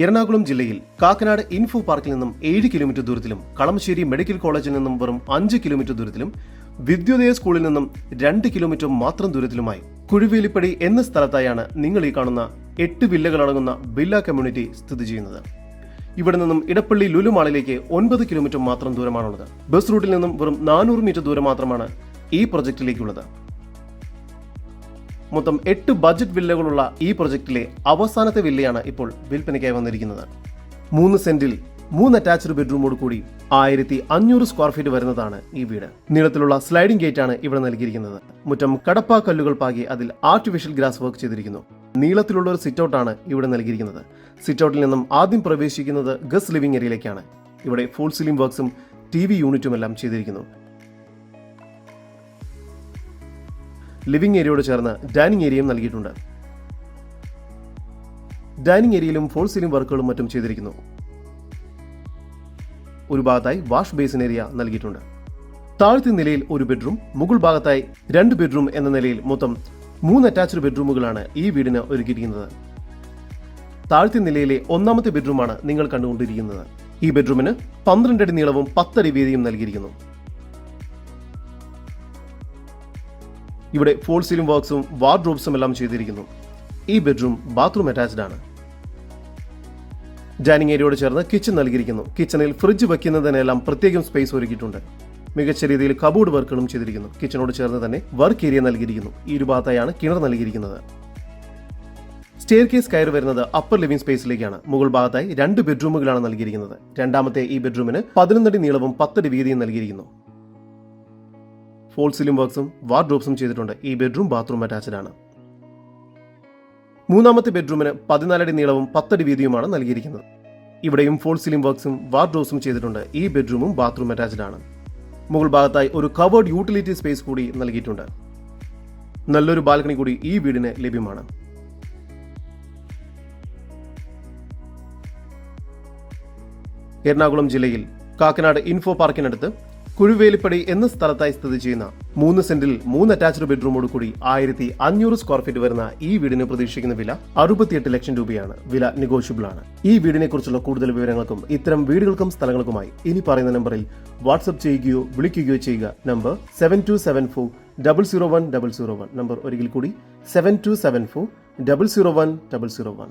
എറണാകുളം ജില്ലയിൽ കാക്കനാട് ഇൻഫോ പാർക്കിൽ നിന്നും ഏഴ് കിലോമീറ്റർ ദൂരത്തിലും കളമശ്ശേരി മെഡിക്കൽ കോളേജിൽ നിന്നും വെറും അഞ്ച് കിലോമീറ്റർ ദൂരത്തിലും വിദ്യോദയ സ്കൂളിൽ നിന്നും രണ്ട് കിലോമീറ്റർ മാത്രം ദൂരത്തിലുമായി കുഴുവേലിപ്പടി എന്ന സ്ഥലത്തായാണ് നിങ്ങൾ ഈ കാണുന്ന എട്ട് വില്ലകളടങ്ങുന്ന വില്ല കമ്മ്യൂണിറ്റി സ്ഥിതി ചെയ്യുന്നത്. ഇവിടെ നിന്നും ഇടപ്പള്ളി ലുലുമാളിലേക്ക് ഒൻപത് കിലോമീറ്റർ മാത്രം ദൂരമാണുള്ളത്. ബസ് റൂട്ടിൽ നിന്നും വെറും നാനൂറ് മീറ്റർ ദൂരം മാത്രമാണ് ഈ പ്രൊജക്റ്റിലേക്കുള്ളത്. മൊത്തം എട്ട് ബജറ്റ് വില്ലകളുള്ള ഈ പ്രൊജക്റ്റിലെ അവസാനത്തെ വില്ലയാണ് ഇപ്പോൾ വിൽപ്പനയ്ക്കായി വന്നിരിക്കുന്നത്. മൂന്ന് സെന്റിൽ മൂന്ന് അറ്റാച്ച്ഡ് ബെഡ്റൂമോട് കൂടി ആയിരത്തി അഞ്ഞൂറ് സ്ക്വയർ ഫീറ്റ് വരുന്നതാണ് ഈ വീട്. നീളത്തിലുള്ള സ്ലൈഡിംഗ് ഗേറ്റ് ആണ് ഇവിടെ നൽകിയിരിക്കുന്നത്. മുറ്റം കടപ്പാ കല്ലുകൾ പാകി അതിൽ ആർട്ടിഫിഷ്യൽ ഗ്രാസ് വർക്ക് ചെയ്തിരിക്കുന്നു. നീളത്തിലുള്ള ഒരു സിറ്റ് ഔട്ടാണ് ഇവിടെ നൽകിയിരിക്കുന്നത്. സിറ്റ് ഔട്ടിൽ നിന്നും ആദ്യം പ്രവേശിക്കുന്നത് ഗസ് ലിവിംഗ് ഏരിയയിലേക്കാണ് ഇവിടെ ഫുൾ സീലിംഗ് വർക്ക്സും ടി വി യൂണിറ്റും എല്ലാം ചെയ്തിരിക്കുന്നു. ലിവിംഗ് ഏരിയയോട് ചേർന്ന് ഡൈനിങ് ഏരിയയും നൽകിയിട്ടുണ്ട്. ഡൈനിങ് ഏരിയയിലും ഫോൾ സീലിംഗ് വർക്കുകളും മറ്റും ചെയ്തിരിക്കുന്നു. ഒരു ഭാഗത്തായി വാഷ് ബേസിൻ ഏരിയ നൽകിയിട്ടുണ്ട്. താഴത്തെ നിലയിൽ ഒരു ബെഡ്റൂം മുകൾ ഭാഗത്തായി രണ്ട് ബെഡ്റൂം എന്ന നിലയിൽ മൊത്തം മൂന്ന് അറ്റാച്ച്ഡ് ബെഡ്റൂമുകളാണ് ഈ വീടിന് ഒരുക്കിയിരിക്കുന്നത്. താഴത്തെ നിലയിലെ ഒന്നാമത്തെ ബെഡ്റൂമാണ് നിങ്ങൾ കണ്ടുകൊണ്ടിരിക്കുന്നത്. ഈ ബെഡ്റൂമിന് പന്ത്രണ്ട് അടി നീളവും പത്തടി വീതിയും നൽകിയിരിക്കുന്നു. ഇവിടെ ഫോൾ സീലിംഗ് വർക്ക്സും വാർഡ്രോബ്സും എല്ലാം ചെയ്തിരിക്കുന്നു. ഈ ബെഡ്റൂം ബാത്റൂം അറ്റാച്ച്ഡ് ആണ്. ഡൈനിങ് ഏരിയയോട് ചേർന്ന് കിച്ചൺ നൽകിയിരിക്കുന്നു. കിച്ചണിൽ ഫ്രിഡ്ജ് വയ്ക്കുന്നതിനെല്ലാം പ്രത്യേകം സ്പേസ് ഒരുക്കിയിട്ടുണ്ട്. മികച്ച രീതിയിൽ കബോർഡ് വർക്കുകളും ചെയ്തിരിക്കുന്നു. കിച്ചണോട് ചേർന്ന് തന്നെ വർക്ക് ഏരിയ നൽകിയിരിക്കുന്നു. ഈ ഒരു ഭാഗത്തായാണ് കിണർ നൽകിയിരിക്കുന്നത്. സ്റ്റെയർ കേസ് കയറി വരുന്നത് അപ്പർ ലിവിംഗ് സ്പേസിലേക്കാണ് മുകൾ ഭാഗത്തായി രണ്ട് ബെഡ്റൂമുകളാണ് നൽകിയിരിക്കുന്നത്. രണ്ടാമത്തെ ഈ ബെഡ്റൂമിന് പതിനൊന്നടി നീളവും പത്തടി വീതിയും നൽകിയിരിക്കുന്നു. ഫോൾ സീലിംഗ് വർക്ക്സും വാർഡ്രോബ്സും ചെയ്തിട്ടുണ്ട്. ഈ ബെഡ്റൂം ബാത്റൂം അറ്റാച്ച്ഡ് ആണ്. മൂന്നാമത്തെ ബെഡ്റൂമിന് പതിനാലടി നീളവും പത്തടി വീതിയുമാണ് നൽകിയിരിക്കുന്നത്. ഇവിടെയും ഫോൾ സീലിംഗ് വർക്ക്സും വാർഡ്രോബ്സും ചെയ്തിട്ടുണ്ട്. ഈ ബെഡ്റൂമും ബാത്റൂം അറ്റാച്ച്ഡ് ആണ്. മുകൾ ഭാഗത്തായി ഒരു കവേർഡ് യൂട്ടിലിറ്റി സ്പേസ് കൂടി നൽകിയിട്ടുണ്ട്. നല്ലൊരു ബാൽക്കണി കൂടി ഈ വീടിന് ലഭ്യമാണ്. എറണാകുളം ജില്ലയിൽ കാക്കനാട് ഇൻഫോ പാർക്കിനടുത്ത് കുഴുവേലിപ്പടി എന്ന സ്ഥലത്തായി സ്ഥിതി ചെയ്യുന്ന മൂന്ന് സെന്റിൽ മൂന്ന് അറ്റാച്ച്ഡ് ബെഡ്റൂമോട് കൂടി ആയിരത്തി അഞ്ഞൂറ് സ്ക്വയർ ഫീറ്റ് വരുന്ന ഈ വീടിന് പ്രതീക്ഷിക്കുന്ന വില അറുപത്തിയെട്ട് ലക്ഷം രൂപയാണ്. വില നെഗോഷ്യബിൾ ആണ് ഈ വീടിനെ കുറിച്ചുള്ള കൂടുതൽ വിവരങ്ങൾക്കും ഇത്തരം വീടുകൾക്കും സ്ഥലങ്ങൾക്കുമായി ഇനി പറയുന്ന നമ്പറിൽ വാട്സ്ആപ്പ് ചെയ്യുകയോ വിളിക്കുകയോ ചെയ്യുക. Number seven two seven four double zero one double zero one number ഒരിക്കൽ കൂടി seven two seven four double zero one double zero one